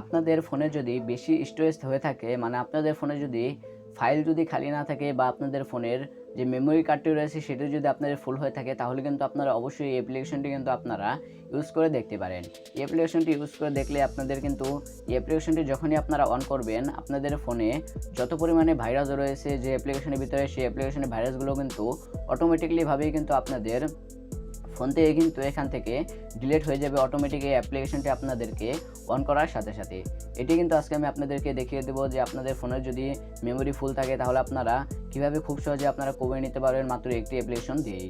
আপনাদের ফোনে যদি বেশি স্টোরেজ হয়ে থাকে মানে আপনাদের ফোনে যদি ফাইল যদি খালি না থাকে বা আপনাদের ফোনের যে মেমোরি কার্ডটি রয়েছে সেটি যদি আপনাদের ফুল হয়ে থাকে, তাহলে কিন্তু আপনারা অবশ্যই এই অ্যাপ্লিকেশনটি কিন্তু আপনারা ইউজ করে দেখতে পারেন। এই অ্যাপ্লিকেশনটি ইউজ করে দেখলে আপনাদের কিন্তু এই অ্যাপ্লিকেশনটি যখনই আপনারা অন করবেন, আপনাদের ফোনে যত পরিমাণে ভাইরাস রয়েছে যে অ্যাপ্লিকেশনের ভিতরে, সেই অ্যাপ্লিকেশনের ভাইরাসগুলো কিন্তু অটোমেটিকলিভাবেই কিন্তু আপনাদের ফোন থেকে কিন্তু এখান থেকে ডিলেট হয়ে যাবে অটোমেটিক এই অ্যাপ্লিকেশনটি আপনাদেরকে অন করার সাথে সাথে। এটি কিন্তু আজকে আমি আপনাদেরকে দেখিয়ে দেবো যে আপনাদের ফোনের যদি মেমোরি ফুল থাকে, তাহলে আপনারা কীভাবে খুব সহজে আপনারা কমিয়ে নিতে পারবেন মাত্র একটি অ্যাপ্লিকেশন দিয়েই।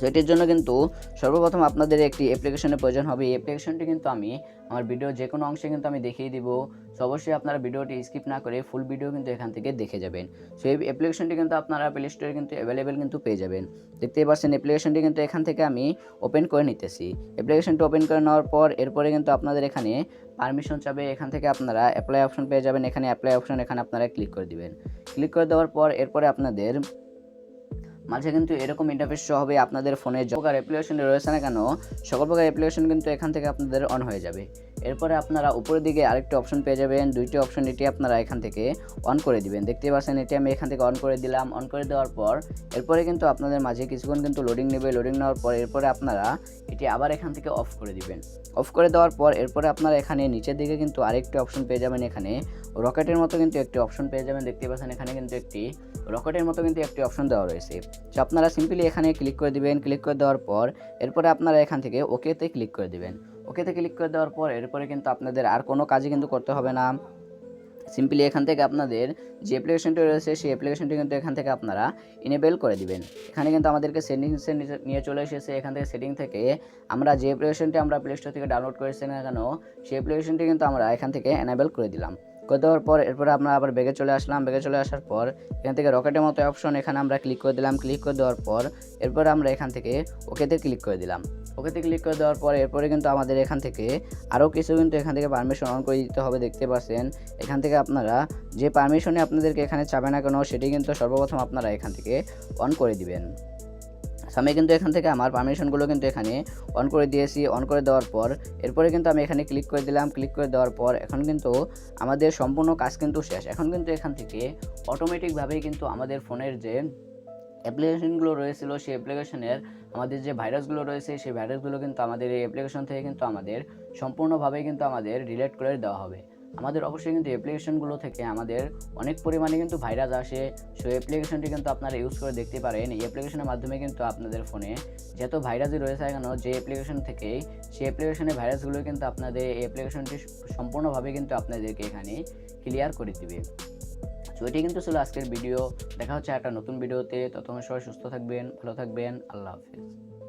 তো এটির জন্য কিন্তু সর্বপ্রথম আপনাদের একটি অ্যাপ্লিকেশনের প্রয়োজন হবে। এই অ্যাপ্লিকেশনটি কিন্তু আমি আমার ভিডিও যে কোনো অংশে কিন্তু আমি দেখিয়ে দিব। সো অবশ্যই আপনারা ভিডিওটি স্কিপ না করে ফুল ভিডিও কিন্তু এখান থেকে দেখে যাবেন। সো এই অ্যাপ্লিকেশনটি কিন্তু আপনারা প্লে স্টোরে কিন্তু অ্যাভেলেবেল কিন্তু পেয়ে যাবেন। দেখতেই পাচ্ছেন অ্যাপ্লিকেশনটি কিন্তু এখান থেকে আমি ওপেন করে নিতেছি। অ্যাপ্লিকেশনটি ওপেন করে নেওয়ার পর এরপরে কিন্তু আপনাদের এখানে পারমিশন চাবে। এখান থেকে আপনারা অ্যাপ্লাই অপশন পেয়ে যাবেন। এখানে অ্যাপ্লাই অপশন এখানে আপনারা ক্লিক করে দিবেন। ক্লিক করে দেওয়ার পর এরপরে আপনাদের মাঝে কিন্তু এরকম ইন্টারফেস শো হবে আপনাদের ফোনে যত প্রকার অ্যাপ্লিকেশন রয়েছে না কেন? সকল প্রকার অ্যাপ্লিকেশন কিন্তু এখান থেকে আপনাদের অন হয়ে যাবে। এরপরে আপনারা উপরের দিকে আরেকটি অপশন পেয়ে যাবেন। দুইটি অপশন এটি আপনারা এখান থেকে অন করে দিবেন। দেখতে পাচ্ছেন এটি আমি এখান থেকে অন করে দিলাম। অন করে দেওয়ার পর এরপরে কিন্তু আপনাদের মাঝে কিছুক্ষণ কিন্তু লোডিং নেবে। লোডিং নেওয়ার পর এরপরে আপনারা এটি আবার এখান থেকে অফ করে দিবেন। অফ করে দেওয়ার পর এরপরে আপনারা এখানে নিচের দিকে কিন্তু আরেকটি অপশন পেয়ে যাবেন এখানে। রকেটের মতো কিন্তু একটি অপশন পেয়ে যাবেন। দেখতে পাচ্ছেন এখানে কিন্তু একটি রকেটের মতো কিন্তু একটি অপশন দেওয়া রয়েছে। তো আপনারা সিম্পলি এখানে ক্লিক করে দিবেন। ক্লিক করে দেওয়ার পর এরপরে আপনারা এখান থেকে ওকেতে ক্লিক করে দিবেন। ওকেতে ক্লিক করে দেওয়ার পর এরপরে কিন্তু আপনাদের আর কোনো কাজই কিন্তু করতে হবে না। সিম্পলি এখান থেকে আপনাদের যে অ্যাপ্লিকেশনটি রয়েছে, সেই অ্যাপ্লিকেশনটি কিন্তু এখান থেকে আপনারা ইনেবেল করে দিবেন। এখানে কিন্তু আমাদেরকে সেটিংসে নিয়ে চলে এসেছে। এখান থেকে সেটিং থেকে আমরা যে অ্যাপ্লিকেশনটি আমরা প্লে স্টোর থেকে ডাউনলোড করেছি না কেন, সেই অ্যাপ্লিকেশনটি কিন্তু আমরা এখান থেকে এনেবেল করে দিলাম। করে দেওয়ার পর এরপরে আমরা আবার বেগে চলে আসলাম। বেগে চলে আসার পর এখান থেকে রকেটের মতো অপশন এখানে আমরা ক্লিক করে দিলাম। ক্লিক করে দেওয়ার পর এরপর আমরা এখান থেকে ওকেতে ক্লিক করে দিলাম। ওকেতে ক্লিক করে দেওয়ার পর এরপরে কিন্তু আমাদের এখান থেকে আরও কিছু কিন্তু এখান থেকে পারমিশন অন করে দিতে হবে, দেখতে পাচ্ছেন। এখান থেকে আপনারা যে পারমিশনে আপনাদেরকে এখানে চাবে না কেন, সেটি কিন্তু সর্বপ্রথম আপনারা এখান থেকে অন করে দিবেন। আমি কিন্তু এখান থেকে আমার পারমিশনগুলো কিন্তু এখানে অন করে দিয়েছি। অন করে দেওয়ার পর, এরপরে কিন্তু আমি এখানে ক্লিক করে দিলাম। ক্লিক করে দেওয়ার পর, এখন কিন্তু আমাদের সম্পূর্ণ কাজ কিন্তু শেষ। এখন কিন্তু এখান থেকে অটোমেটিকভাবেই কিন্তু আমাদের ফোনের যে অ্যাপ্লিকেশনগুলো রয়েছিল, সেই অ্যাপ্লিকেশনের আমাদের যে ভাইরাসগুলো রয়েছে, সেই ভাইরাসগুলো কিন্তু আমাদের এই অ্যাপ্লিকেশন থেকে কিন্তু আমাদের সম্পূর্ণভাবে কিন্তু আমাদের রিলেট করে দেওয়া হবে। আমাদের অবশ্যই কিন্তু অ্যাপ্লিকেশনগুলো থেকে আমাদের অনেক পরিমাণে কিন্তু ভাইরাস আসে। সেই অ্যাপ্লিকেশনটি কিন্তু আপনারা ইউজ করে দেখতে পারেন। এই অ্যাপ্লিকেশনের মাধ্যমে কিন্তু আপনাদের ফোনে যত ভাইরাসই রয়েছে কেন যে অ্যাপ্লিকেশন থেকেই সেই অ্যাপ্লিকেশনের ভাইরাসগুলো কিন্তু আপনাদের এই অ্যাপ্লিকেশনটি সম্পূর্ণভাবে কিন্তু আপনাদেরকে এখানে ক্লিয়ার করে দিবে। তো এটি কিন্তু ছিল আজকের ভিডিও দেখা হচ্ছে একটা নতুন ভিডিওতে ততক্ষণ সবাই সুস্থ থাকবেন, ভালো থাকবেন। আল্লাহ হাফিজ।